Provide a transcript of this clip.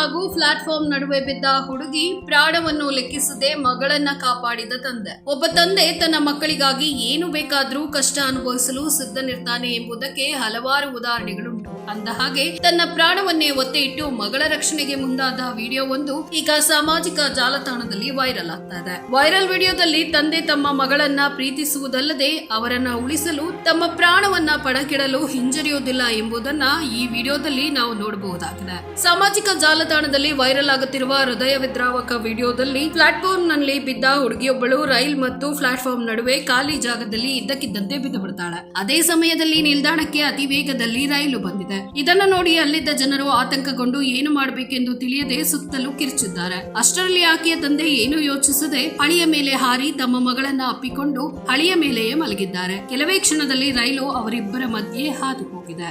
ಹಾಗೂ ಪ್ಲಾಟ್ಫಾರ್ಮ್ ನಡುವೆ ಬಿದ್ದ ಹುಡುಗಿ ಪ್ರಾಣವನ್ನು ಲೆಕ್ಕಿಸದೆ ಮಗಳನ್ನ ಕಾಪಾಡಿದ ತಂದೆ. ಒಬ್ಬ ತಂದೆ ತನ್ನ ಮಕ್ಕಳಿಗಾಗಿ ಏನು ಬೇಕಾದ್ರೂ ಕಷ್ಟ ಅನುಭವಿಸಲು ಸಿದ್ಧನಿರ್ತಾನೆ ಎಂಬುದಕ್ಕೆ ಹಲವಾರು ಉದಾಹರಣೆಗಳುಂಟು. ಅಂದ ಹಾಗೆ ತನ್ನ ಪ್ರಾಣವನ್ನೇ ಒತ್ತೆ ಇಟ್ಟು ಮಗಳ ರಕ್ಷಣೆಗೆ ಮುಂದಾದ ವಿಡಿಯೋ ಒಂದು ಈಗ ಸಾಮಾಜಿಕ ಜಾಲತಾಣದಲ್ಲಿ ವೈರಲ್ ಆಗ್ತಾ ಇದೆ ವೈರಲ್ ವಿಡಿಯೋದಲ್ಲಿ ತಂದೆ ತಮ್ಮ ಮಗಳನ್ನ ಪ್ರೀತಿಸುವುದಲ್ಲದೆ ಅವರನ್ನ ಉಳಿಸಲು ತಮ್ಮ ಪ್ರಾಣವನ್ನ ಪಣಕ್ಕಿಡಲು ಹಿಂಜರಿಯುವುದಿಲ್ಲ ಎಂಬುದನ್ನ ಈ ವಿಡಿಯೋದಲ್ಲಿ ನಾವು ನೋಡಬಹುದಾಗಿದೆ. ಸಾಮಾಜಿಕ ಜಾಲತಾಣದಲ್ಲಿ ವೈರಲ್ ಆಗುತ್ತಿರುವ ಹೃದಯ ವಿದ್ರಾವಕ ವಿಡಿಯೋದಲ್ಲಿ ಪ್ಲಾಟ್ಫಾರ್ಮ್ನಲ್ಲಿ ಬಿದ್ದ ಹುಡುಗಿಯೊಬ್ಬಳು ರೈಲ್ ಮತ್ತು ಪ್ಲಾಟ್ಫಾರ್ಮ್ ನಡುವೆ ಖಾಲಿ ಜಾಗದಲ್ಲಿ ಇದ್ದಕ್ಕಿದ್ದಂತೆ ಬಿದ್ದು ಬಿಡ್ತಾಳೆ. ಅದೇ ಸಮಯದಲ್ಲಿ ನಿಲ್ದಾಣಕ್ಕೆ ಅತಿ ವೇಗದಲ್ಲಿ ರೈಲು ಬಂದಿದೆ. ಇದನ್ನು ನೋಡಿ ಅಲ್ಲಿದ್ದ ಜನರು ಆತಂಕಗೊಂಡು ಏನು ಮಾಡಬೇಕೆಂದು ತಿಳಿಯದೆ ಸುತ್ತಲೂ ಕಿರ್ಚಿದ್ದಾರೆ. ಅಷ್ಟರಲ್ಲಿ ಆಕೆಯ ತಂದೆ ಏನು ಯೋಚಿಸದೆ ಹಳಿಯ ಮೇಲೆ ಹಾರಿ ತಮ್ಮ ಮಗಳನ್ನ ಅಪ್ಪಿಕೊಂಡು ಹಳಿಯ ಮೇಲೆಯೇ ಮಲಗಿದ್ದಾರೆ. ಕೆಲವೇ ಕ್ಷಣದಲ್ಲಿ ರೈಲು ಅವರಿಬ್ಬರ ಮಧ್ಯೆ ಹಾದು ಹೋಗಿದೆ.